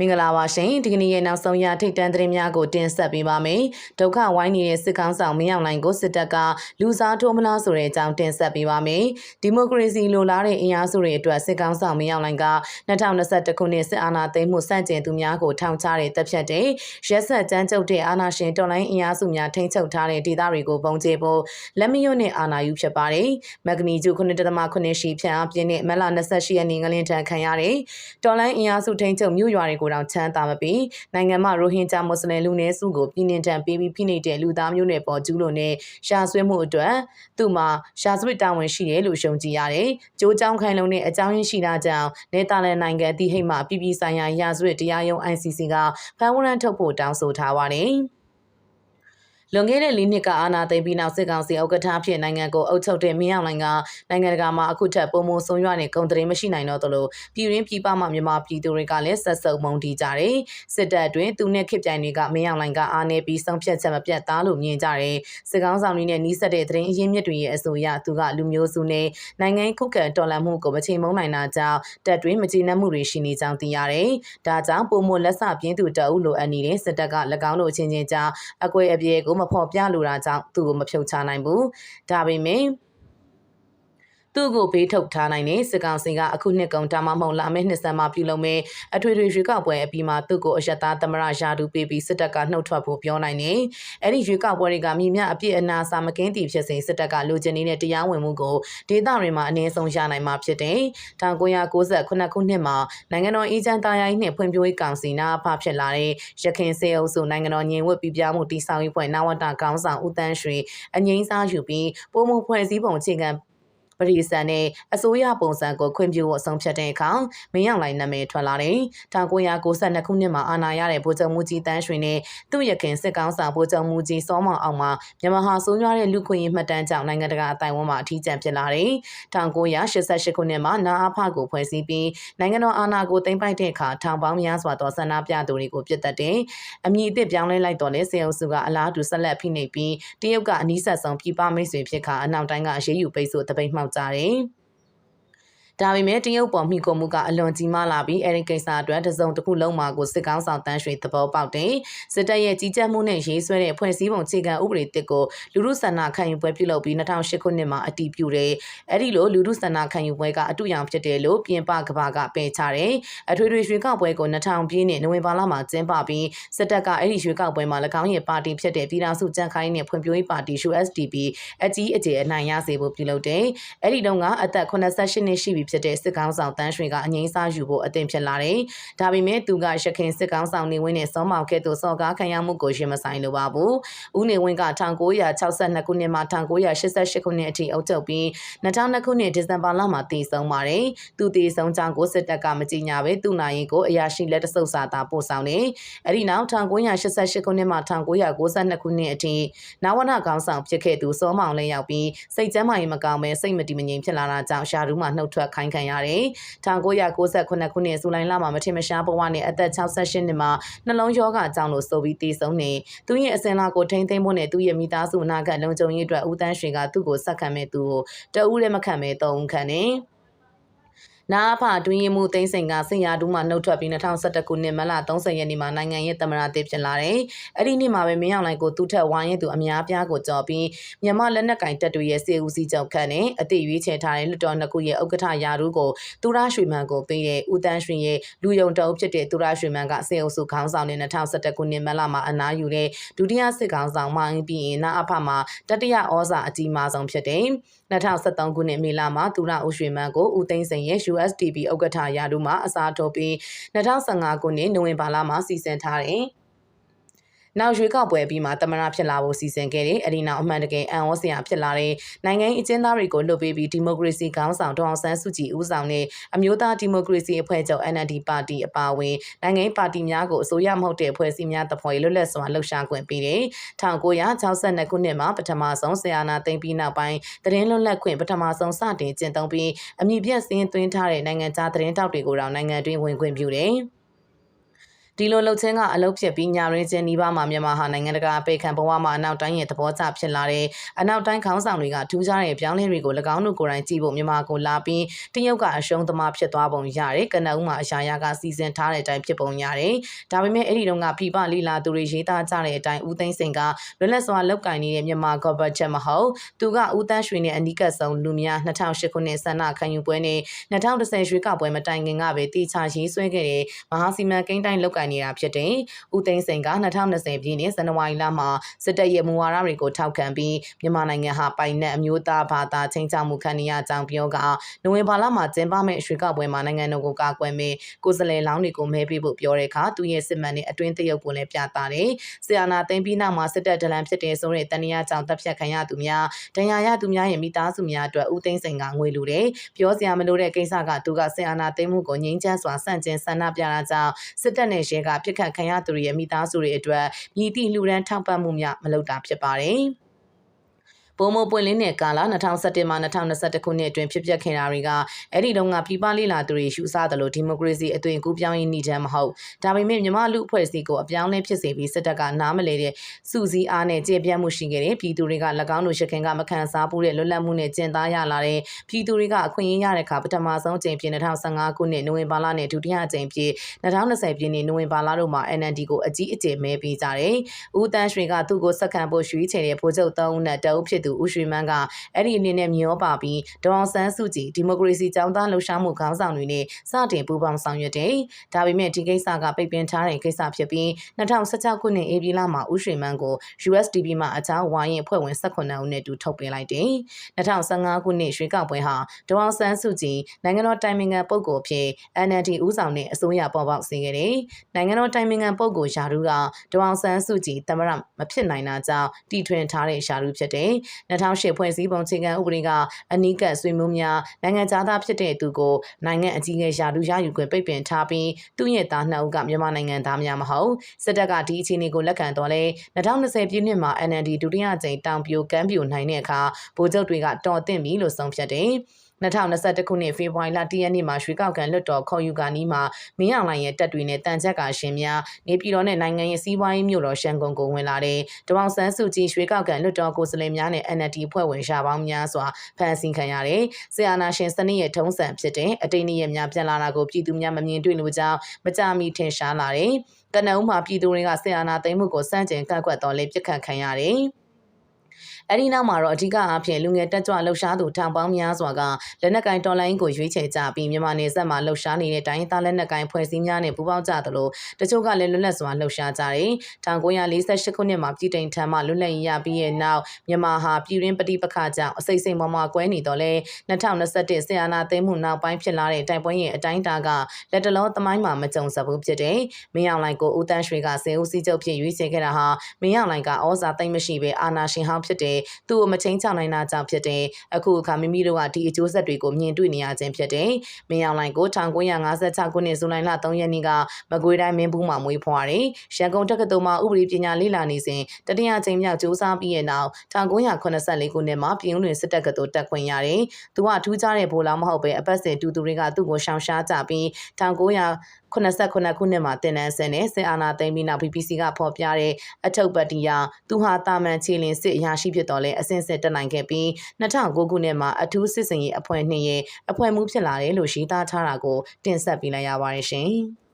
မင်္ဂလာပါရှင်ဒီကနေ့ရဲ့နောက်ဆုံးရထိတ်တန့်သတင်းများကိုတင်ဆက်ပေးပါမယ်ဒုက္ခဝိုင်းနေတဲ့စစ်ကောင်းဆောင်မင်းအောင်လှိုင်ကိုစစ်တပ်ကလူစားထိုးမလားဆိုတဲ့အကြောင်းတင်ဆက်ပေးပါမယ်ဒီမိုကရေစီလိုလားတဲ့အင်အားစုတွေအတွက်စစ်ကောင်းဆောင်မင်းအောင်လှိုင်က2021ခုနှစ်စစ်အာဏာသိမ်းမှုစန့်ကျင်သူများကိုထောင်ချတဲ့တပ်ဖြတ်တဲ့ရက်ဆက်ကြမ်းကြုတ်တဲ့အာဏာရှင်တော်လိုင်းအင်အားစုများထိန်းချုပ်ထားတဲ့ဒေသတွေကိုပုံကျဲဖို့လက်မရွတ်နဲ့အာဏာယူဖြစ်ပါတယ်မဂနီကျူ9.8ရှိဖြန့်အပြင်းနဲ့မလ28ရက်နေ့ငလင်းထန်ခံရတဲ့တော်လိုင်းအင်အားစုထိန်းချုပ်မြို့ရွာတွေကိုကိုတောင်ချမ်းသာမပြီးနိုင်ငံမှာရိုဟင်ဂျာမွတ်စလင်လူနည်းစုကိုပြည်နှင်ထန်ပေးပြီးဖိနှိပ်တဲ့လူသားမျိုးနွယ်ပေါ်ကျူးလွန်တဲ့ရှာဆွဲမှုအတွက်သူ့မှာရှာဆွေတာဝန်ရှိတယ်လို့ရှုံကြည်ရတယ်။ကြိုးကြောင်းခိုင်လုံတဲ့အကြောင်းရင်းရှိတာကြောင့်နေသာလန်နိုင်ငံအသီးဟိတ်မှပြည်ပြည်ဆိုင်ရာရာဇဝတ်တရားရုံး ICC ကဖမ်းဝရမ်းထုတ်ဖို့တောင်းဆိုထားပါတယ်။ လွန်ခဲ့တဲ့၄နှစ်ကအာဏာသိမ်းပြီးနောက်စစ်ကောင်စီဥက္ကဋ္ဌဖြစ်နိုင်ငံကိုအုပ်ချုပ်တဲ့မင်းအောင်လှိုင်ကနိုင်ငံတကာမှာအခုထက်ပုံမဆုံးရွတဲ့ဂုံတရင်မရှိနိုင်တော့သလိုပြည်ရင်းပြည်ပမှမြန်မာပြည်သူတွေကလည်းဆက်စုံမုန်းတီးကြတယ်စစ်တပ်အတွင်းသူနဲ့ခေပြိုင်တွေကမင်းအောင်လှိုင်ကအားနေပြီးဆုံးဖြတ်ချက်မပြတ်သားလို့မြင်ကြတယ်စစ်ကောင်ဆောင်တွေနဲ့နှီးဆက်တဲ့သတင်းအရင်းမြစ်တွေရဲ့အဆိုအရသူကလူမျိုးစုနဲ့နိုင်ငံခုခံတော်လှန်မှုကိုမချိန်မုန်းနိုင်တာကြောင့်တပ်တွင်းမကျေနပ်မှုတွေရှိနေကြောင်းသိရတယ်ဒါကြောင့်ပုံမလက်ဆပြင်းသူတအုပ်လိုအပ်နေတဲ့စစ်တပ်က၎င်းတို့အချင်းချင်းကြားအကွဲအပြဲကိုမဖော်ပြလိုတာကြောင့်သူ့ကိုမဖြုတ်ချနိုင်ဘူးဒါပေမဲ့ သူ့ကိုဘေးထုတ်ထားနိုင်တဲ့စစ်ကောင်စီကအခုနှစ်ကုန်ဒါမှမဟုတ်လာမယ့်နှစ်ဆန်းမှာပြုလုပ်မယ့်အထွေထွေရွေးကောက်ပွဲအပြီးမှာသူ့ကိုအယက်သားသမရရာထူးပေးပြီးစစ်တပ်ကနှုတ်ထွက်ဖို့ပြောနိုင်တယ်။အဲ့ဒီရွေးကောက်ပွဲတွေကမိမြအပြစ်အနာစာမကင်းတည်ဖြစ်စဉ်စစ်တပ်ကလူကျင်နေတဲ့တရားဝင်မှုကိုဒေသတွေမှာအနည်းဆုံးရနိုင်မှာဖြစ်တယ်။1998ခုနှစ်မှာနိုင်ငံတော်အေဂျင့်သားရိုင်းနှင့်ဖွံ့ဖြိုးရေးကောင်စီနာအဖဖြစ်လာတဲ့ရခင်စေအုပ်စုနိုင်ငံတော်ညင်ဝတ်ပြပြမှုတိဆောက်ရေးဖွဲ့နဝတကောင်းဆောင်ဦးတန်းရွှေအငိမ့်စားယူပြီးပုံမှုဖွဲ့စည်းပုံအခြေခံ ပရိစံနဲ့အစိုးရပုံစံကိုခွင့်ပြုဖို့အဆုံးဖြတ်တဲ့အခါမင်းအောင်လှိုင်နာမည်ထွက်လာတယ်။1992ခုနှစ်မှာအာဏာရတဲ့ဗိုလ်ချုပ်မှုကြီးတန်းရွှေနဲ့သူ့ရခင်စစ်ကောင်းဆောင်ဗိုလ်ချုပ်မှုကြီးစောမောင်အောင်မှာမြန်မာဟာဆိုးရွားတဲ့လူခွင့်ရေးမှတ်တမ်းကြောင့်နိုင်ငံတကာအတိုင်းအဝန်မှာအထီးကျန်ဖြစ်လာတယ်။1988ခုနှစ်မှာနာအဖကိုဖွဲ့စည်းပြီးနိုင်ငံတော်အာဏာကိုသိမ်းပိုက်တဲ့အခါထောင်ပေါင်းများစွာသောဆန္ဒပြသူတွေကိုပြစ်တက်တယ်။အမည်အသစ်ပြောင်းလဲလိုက်တော့လေစေအောင်စုကအလားတူဆက်လက်ဖိနှိပ်ပြီးတရုတ်ကအနီးဆက်ဆုံးပြည်ပမိတ်ဆွေဖြစ်ခါအနောက်တိုင်းကအရေးယူပိတ်ဆို့တပိတ်မှောက်ကြတယ်။ ဒါပေမဲ့တရုတ်ပေါ်မိကိုမှုကအလွန်ကြီးမားလာပြီးအဲဒီကိစ္စအတွက်တစုံတစ်ခုလုံးမှာကိုစစ်ကောင်းဆောင်တန်းရွှေသဘောပေါက်တယ်။စစ်တပ်ရဲ့ကြီးကြပ်မှုနဲ့ရေးဆွဲတဲ့ဖွဲ့စည်းပုံအခြေခံဥပဒေတစ်ကိုလူမှုဆန္ဒခံယူပွဲပြုလုပ်ပြီး2008ခုနှစ်မှာအတည်ပြုတယ်။အဲဒီလိုလူမှုဆန္ဒခံယူပွဲကအတူရောင်ဖြစ်တယ်လို့ပြင်ပကဘာကပယ်ချတယ်။အထွေထွေရွှေကောက်ပွဲကို2000ပြည့်နှစ်နိုဝင်ဘာလမှာကျင်းပပြီးစစ်တပ်ကအဲဒီရွှေကောက်ပွဲမှာ၎င်းရဲ့ပါတီဖြစ်တဲ့ပြည်ထောင်စုကြံ့ခိုင်နဲ့ဖွံ့ဖြိုးရေးပါတီ USDP အကြီးအကျယ်အနိုင်ရစေဖို့ပြုလုပ်တယ်။အဲဒီတုန်းကအသက်88နှစ်ရှိပြီဖြစ်တဲ့စစ်ကောင်းဆောင်တန်းရွှေကအငိမ့်စားယူဖို့အသင့်ဖြစ်လာတယ်။ဒါပေမဲ့သူကရခင်စစ်ကောင်းဆောင်နေဝင်းနဲ့စောမောင်ကဲ့သို့စော်ကားခံရမှုကိုရင်မဆိုင်လိုပါဘူး။ဦးနေဝင်းက1962ခုနှစ်မှ1988ခုနှစ်အထိအုပ်ချုပ်ပြီး2002ခုနှစ်ဒီဇင်ဘာလမှာတည်ဆုံးပါတယ်။သူတည်ဆုံးကြောင်းကိုစစ်တပ်ကမကြေညာပဲသူနိုင်ရင်ကိုအရာရှိလက်တဆုပ်စာသာပို့ဆောင်တယ်။အဲဒီနောက်1988ခုနှစ်မှ1992ခုနှစ်အထိနဝနကောင်းဆောင်ဖြစ်ခဲ့သူစောမောင်လည်းရောက်ပြီးစိတ်ကျမ်းမာရေးမကောင်းပဲစိတ်မတည်မငြိမ်ဖြစ်လာတာကြောင့်ရှာရူးမှနှုတ်ထွက်ခိုင်းခံရတယ်။1998ခုနှစ်ဇူလိုင်လမှာမထင်မရှားဘဝနဲ့အသက်68နှစ်မှာနှလုံးရောဂါကြောင့်လို့ဆိုပြီးတည်ဆုံးနေသူရဲ့အစင်လာကိုထိမ့်သိမ်းဖို့နဲ့သူရဲ့မိသားစုအနာဂတ်လုံခြုံရေးအတွက်ဦးတန်းရွှေကသူ့ကိုဆက်ခံမဲ့သူကိုတအူးလည်းမခံမဲ့သုံးခံနေ။ နာအဖအတွင်းရင်မှုသိန်းစိန်ကစင်ရတူးမှနှုတ်ထွက်ပြီး2011ခုနှစ်မလ30ရက်နေ့မှာနိုင်ငံရဲ့သမ္မတတစ်ဖြစ်လာတယ်။အဲ့ဒီနေ့မှာပဲမင်းအောင်လှိုင်ကိုသူ့ထက်ဝိုင်းရင်သူအများပြားကိုကြော်ပြီးမြန်မာလက်နက်ကင်တပ်တွေရဲ့စေဦးစီးချုပ်ခန့်နဲ့အသိရွေးချယ်ထားတဲ့လွတ်တော်နှစ်ခုရဲ့ဥက္ကဋ္ဌယာရုကိုသူရရွှေမန်ကိုပေးတဲ့ဦးတန်းရွှေရဲ့လူယုံတအုပ်ဖြစ်တဲ့သူရရွှေမန်ကစေအုပ်စုခေါင်းဆောင်နဲ့2011ခုနှစ်မလမှာအနားယူတဲ့ဒုတိယစစ်ခေါင်းဆောင်မှအင်းပြီးရင်နာအဖမှာတတိယဩဇာအကြီးမားဆုံးဖြစ်တယ်။2023ခုနှစ်မေလမှာသူရဦးရွှေမန်းကိုဦးသိန်းစိန်ရဲ့ USDP ဥက္ကဋ္ဌရာထူးမှာအစားထိုးပြီး2015ခုနှစ်နိုဝင်ဘာလမှာစီစဉ်ထားတယ်။ နောက်ရွေးကောက်ပွဲပြီးမှတမနာဖြစ်လာဖို့စီစဉ်ခဲ့တယ်။အဲဒီနောက်အမှန်တကယ်အန်ဩစရာဖြစ်လာတဲ့နိုင်ငံအကျဉ်းသားတွေကိုလွတ်ပေးပြီးဒီမိုကရေစီခေါင်းဆောင်ဒေါအောင်ဆန်းစုကြည်ဦးဆောင်တဲ့အမျိုးသားဒီမိုကရေစီအဖွဲ့ချုပ် NLD ပါတီအပါအဝင်နိုင်ငံပါတီများကိုအစိုးရမဟုတ်တဲ့အဖွဲ့အစည်းများတဖွဲ့လွတ်လပ်စွာလှုပ်ရှားခွင့်ပေးတယ်။1962ခုနှစ်မှာပထမဆုံးဆီယနာသိမ့်ပြီးနောက်ပိုင်းသတင်းလွတ်လပ်ခွင့်ပထမဆုံးစတင်ကျင့်သုံးပြီးအမည်ပြတ်စင်းသွင်းထားတဲ့နိုင်ငံခြားသတင်းတောက်တွေကိုတော့နိုင်ငံတွင်းဝင်ခွင့်ပြုတယ်။ ဒီလိုလှုပ်ချင်းကအလုပ်ဖြစ်ပြီးညာရင်းချင်းနီးပါးမှာမြန်မာဟာနိုင်ငံတကာအပေခံဘဝမှာအနောက်တိုင်းရဲ့သဘောကျဖြစ်လာတဲ့အနောက်တိုင်းခေါင်းဆောင်တွေကထူးခြားတဲ့ပြောင်းလဲတွေကို၎င်းတို့ကိုယ်တိုင်ကြည့်ဖို့မြန်မာကိုလာပြီးတရုတ်ကအရှုံးသမားဖြစ်သွားပုံရတယ်။ကနအူးမှာအရှာရကစီစဉ်ထားတဲ့အတိုင်းဖြစ်ပုံရတယ်။ဒါပေမဲ့အဲ့ဒီတော့ကပြပလီလာသူတွေရေးသားကြတဲ့အတိုင်းဦးသိန်းစိန်ကလွတ်လပ်စွာလောက်ကင်နေတဲ့မြန်မာကော်ဘတ်ချက်မဟုတ်သူကဦးတန်းရွှေနဲ့အနီးကပ်ဆုံးလူများ2008ခုနှစ်ဆန္ဒခံယူပွဲနဲ့2010ရွေးကောက်ပွဲမတိုင်ခင်ကပဲတေချာရေးဆွဲခဲ့တဲ့မဟာစီမံကိန်းတိုင်းလောက်ကင်နေတာဖြစ်တယ်။ဦးသိန်းစိန်က2020ပြည်နှစ်ဇန်နဝါရီလမှာစစ်တပ်ရဲ့မူဝါဒတွေကိုထောက်ခံပြီးမြန်မာနိုင်ငံဟာပိုင်နက်အမျိုးသားဘာသာချင်းချမှုခံနေရကြောင်းပြောကနိုဝင်ဘာလမှာကျင်းပမယ့်ရွှေကောက်ပွဲမှာနိုင်ငံတော်ကိုကာကွယ်မယ့်ကိုယ်စားလှယ်လောင်းတွေကိုမဲပေးဖို့ပြောတဲ့အခါသူရဲ့စစ်မှန်တဲ့အတွင်းတရုပ်ကိုလည်းပြသတယ်။ဆီယနာသိမ်းပြီးနောက်မှာစစ်တပ်ဒလန်ဖြစ်တဲ့ဆိုတဲ့တန်ရာကြောင့်တပ်ဖြတ်ခံရသူများဒဏ်ရာရသူများရဲ့မိသားစုများအတွက်ဦးသိန်းစိန်ကငွေလူတယ်။ပြောစရာမလိုတဲ့ကိစ္စကသူကဆီယနာသိမ်းမှုကိုငြိမ်းချမ်းစွာဆန့်ကျင်ဆန္ဒပြတာကြောင့်စစ်တပ်နဲ့ရဲကပြစ်ခတ်ခံရသူတွေရဲ့မိသားစုတွေအတွက်မြည်သည့်လှူဒန်းထောက်ပံ့မှုများမလုပ်တာဖြစ်ပါတယ်။ ပုံမပွင့်လင်းတဲ့ကာလ2017မှ2021ခုနှစ်အတွင်းဖြစ်ပျက်ခဲ့တာတွေကအဲ့ဒီတုန်းကပြည်ပလေးလာသူတွေရှုစားတယ်လို့ဒီမိုကရေစီအသွင်ကူးပြောင်းရေးနေချမ်းမဟုတ်ဒါပေမဲ့မြန်မာလူအဖွဲ့အစည်းကိုအပြောင်းလဲဖြစ်စေပြီးစစ်တပ်ကနားမလဲတဲ့စုစည်းအားနဲ့ကျေပြတ်မှုရှိခဲ့တဲ့ပြည်သူတွေက၎င်းတို့ရခင်ကမခံစားဘူးတဲ့လွတ်လပ်မှုနဲ့ကျင့်သားရလာတဲ့ပြည်သူတွေကအခွင့်အရေးရတဲ့အခါပထမဆုံးကြိမ်ဖြစ်2015ခုနှစ်နိုဝင်ဘာလနဲ့ဒုတိယကြိမ်ဖြစ်2020ပြည့်နှစ်နိုဝင်ဘာလတို့မှာ NND ကိုအကြီးအကျယ်မဲပေးကြတယ်။ဦးတန်းရွှေကသူ့ကိုစက္ကန့်ဖို့ရွှေချယ်တဲ့ဗိုလ်ချုပ်၃ဦးနဲ့တအုပ်ဖြစ်သူဦးရွှေမန်းကအဲ့ဒီအနေနဲ့မျောပါပြီးဒေါအောင်ဆန်းစုကြည်ဒီမိုကရေစီကြောင်းသားလှုပ်ရှားမှုခေါင်းဆောင်တွေနဲ့စတင်ပူးပေါင်းဆောင်ရွက်တယ်။ဒါပေမဲ့ဒီကိစ္စကပိတ်ပင်ထားတဲ့ကိစ္စဖြစ်ပြီး2016ခုနှစ်ဧပြီလမှာဦးရွှေမန်းကို USDP မှာအချားဝိုင်းရင်ဖွဲ့ဝင်18ဦးနဲ့တူထုတ်ပေးလိုက်တယ်။2015ခုနှစ်ရွှေကောက်ပွဲဟာဒေါအောင်ဆန်းစုကြည်နိုင်ငံတော်တိုင်ပင်ခံပုဂ္ဂိုလ်ဖြစ် NLD ဦးဆောင်တဲ့အစိုးရပေါ်ပေါက်စေခဲ့တယ်။နိုင်ငံတော်တိုင်ပင်ခံပုဂ္ဂိုလ်ယာရုကဒေါအောင်ဆန်းစုကြည်သမရမဖြစ်နိုင်တာကြောင့်တီထွင်ထားတဲ့ယာရုဖြစ်တယ်။2008ဖွဲ့စည်းပုံအခြေခံဥပဒေကအနီးကပ်ဆွေးမျိုးများနိုင်ငံသားဖြစ်တဲ့သူကိုနိုင်ငံအကြီးအကဲယာရုရယူခွင့်ပိတ်ပင်ထားပြီးသူ့ရဲ့သားနှစ်ဦးကမြန်မာနိုင်ငံသားများမဟုတ်စစ်တပ်ကဒီအခြေအနေကိုလက်ခံတော့လဲ2020ပြည့်နှစ်မှာ NLD ဒုတိယကြိမ်တောင်ပြိုကမ်းပြိုနိုင်တဲ့အခါဗိုလ်ချုပ်တွေကတော်သင့်ပြီလို့ဆုံးဖြတ်တယ် 2021ခုနှစ်ဖေဖော်ဝါရီလ10ရက်နေ့မှာရွှေကောက်ကန်လွတ်တော်ခေါ်ယူကာနီးမှာမင်းအောင်လှိုင်ရဲ့တပ်တွေနဲ့တန်ချက်ကရှင်များနေပြည်တော်နဲ့နိုင်ငံရဲ့စီးပွားရေးမြို့တော်ရှန်ကုန်ကိုဝင်လာတဲ့တပေါင်းဆန်းစုကြည်ရွှေကောက်ကန်လွတ်တော်ကိုယ်စားလှယ်များနဲ့ NLD ဖွဲ့ဝင်ရှာပေါင်းများစွာဖမ်းဆီးခံရတယ်။ဆီယနာရှင်စနစ်ရဲ့ထုံးစံဖြစ်တဲ့အတိတ်နေ့ရက်များပြန်လာတာကိုပြည်သူများမမြင်တွေ့လို့ကြောင်းမကြမီထင်ရှားလာတယ်။ကနအုံးမှာပြည်သူတွေကဆီယနာသိမ်းမှုကိုစန့်ကျင်ကန့်ကွက်တော်လဲပြစ်ခတ်ခံရတယ်။ အဲ့ဒီနောက်မှာတော့အဓိကအဖြစ်လူငယ်တက်ကြွလှုပ်ရှားသူထောင်ပေါင်းများစွာကလက်နက်ကင်တော်လိုင်းကိုရွေးချယ်ကြပြီးမြန်မာနယ်စပ်မှာလှုပ်ရှားနေတဲ့တိုင်းသားလက်နက်ကင်ဖွဲ့စည်းများနဲ့ပူးပေါင်းကြသလိုတချို့ကလည်းလွတ်လပ်စွာလှုပ်ရှားကြတယ်။1948ခုနှစ်မှာပြည်တိုင်ထံမှလွတ်လပ်ရေးရပြီးရဲ့နောက်မြန်မာဟာပြည်ရင်းပဋိပက္ခကြောင့်အစိမ့်စိမ့်မမကွဲနေတော့လဲ2021ဆီယနာသိမ်းမှုနောက်ပိုင်းဖြစ်လာတဲ့တိုက်ပွဲရဲ့အတိုင်းအတာကလက်တလုံးသမိုင်းမှာမကြုံစဘူးဖြစ်တယ်။မင်းအောင်လှိုင်ကိုဦးတန်းရွှေကစေဦးစီးချုပ်ဖြစ်ရွေးချယ်ခဲ့တာဟာမင်းအောင်လှိုင်ကဩဇာသိမ်းမရှိဘဲအာဏာရှင်ဟောင်းဖြစ်တဲ့သူ့ကိုမချင်းချနိုင်တာကြောင့်ဖြစ်တယ်အခုအခါမိမိတို့ကဒီအကျိုးဆက်တွေကိုမြင်တွေ့နေရခြင်းဖြစ်တယ်မင်းအောင်လှိုင်ကို1956ခုနှစ်ဇူလိုင်လ3ရက်နေ့ကမကွေးတိုင်းမင်းဘူးမှာမွေးဖွားတယ်ရန်ကုန်တက္ကသိုလ်မှာဥပဒေပညာလေ့လာနေစဉ်တတိယကြိမ်မြောက်စူးစမ်းပြီးတဲ့နောက်1984ခုနှစ်မှာပြည်ဦးလွင်စစ်တပ်ကသို့တက်ခွင့်ရတယ်သူကထူးခြားတဲ့ဘိုးလားမဟုတ်ပဲအပတ်စဉ်တူသူတွေကသူ့ကိုရှောင်ရှားကြပြီး1900 89ခုနှစ်မှာတင်နန်းဆန်နဲ့စစ်အာဏာသိမ်းပြီးနောက် BBC ကဖော်ပြတဲ့အထုပ်ပတ်တီယာသူဟာတာမန်ချီလင်စစ်အရာရှိဖြစ်တော်လဲအစင်စစ်တက်နိုင်ခဲ့ပြီး2009ခုနှစ်မှာအထူးစစ်စင်ရေးအဖွဲ့နှင့်ရဲ့အဖွဲ့မှုဖြစ်လာတယ်လို့ရှိသားထားတာကိုတင်ဆက်ပေးလိုက်ရပါတယ်ရှင်။